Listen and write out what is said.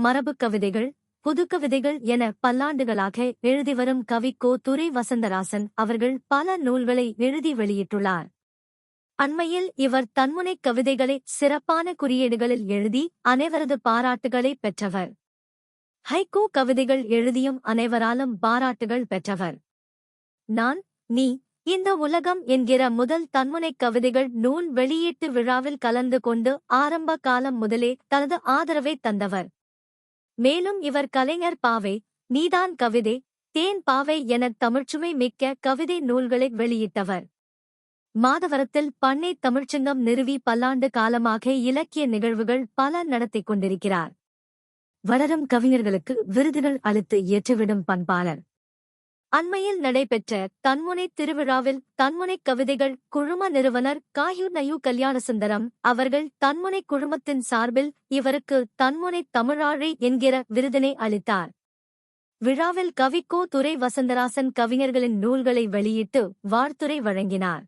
மரபு கவிதைகள் புதுக்கவிதைகள் என பல்லாண்டுகளாக எழுதிவரும் கவி கோ துரை வசந்தராசன் அவர்கள் பல நூல்களை எழுதி வெளியிட்டுள்ளார். அண்மையில் இவர் தன்முனைக் கவிதைகளை சிறப்பான குறியீடுகளில் எழுதி அனைவரது பாராட்டுகளை பெற்றவர். ஹைகோ கவிதைகள் எழுதியும் அனைவராலும் பாராட்டுகள் பெற்றவர். நான் நீ இந்த உலகம் என்கிற முதல் தன்முனைக் கவிதைகள் நூல் வெளியீட்டு விழாவில் கலந்து கொண்டு ஆரம்ப காலம் முதலே தனது ஆதரவை தந்தவர். மேலும் இவர் கலைஞர் பாவை நீதான் கவிதை தேன் பாவை எனத் தமிழ்ச்சுமை மிக்க கவிதை நூல்களை வெளியிட்டவர். மாதவரத்தில் பண்ணை தமிழ்ச்சங்கம் நிறுவி பல்லாண்டு காலமாக இலக்கிய நிகழ்வுகள் பல நடத்திக் கொண்டிருக்கிறார். வளரும் கவிஞர்களுக்கு விருதுகள் அளித்து ஏற்றுவிடும் பண்பாளர். அண்மையில் நடைபெற்ற தன்முனை திருவிழாவில் தன்முனை கவிதைகள் குழும நிறுவனர் காயு நயு கல்யாணசுந்தரம் அவர்கள் தன்முனை குழுமத்தின் சார்பில் இவருக்கு தன்முனை தமிழாழி என்கிற விருதினை அளித்தார். விழாவில் கவிக்கோ துரை வசந்தராசன் கவிஞர்களின் நூல்களை வெளியிட்டு வாழ்த்துரை வழங்கினார்.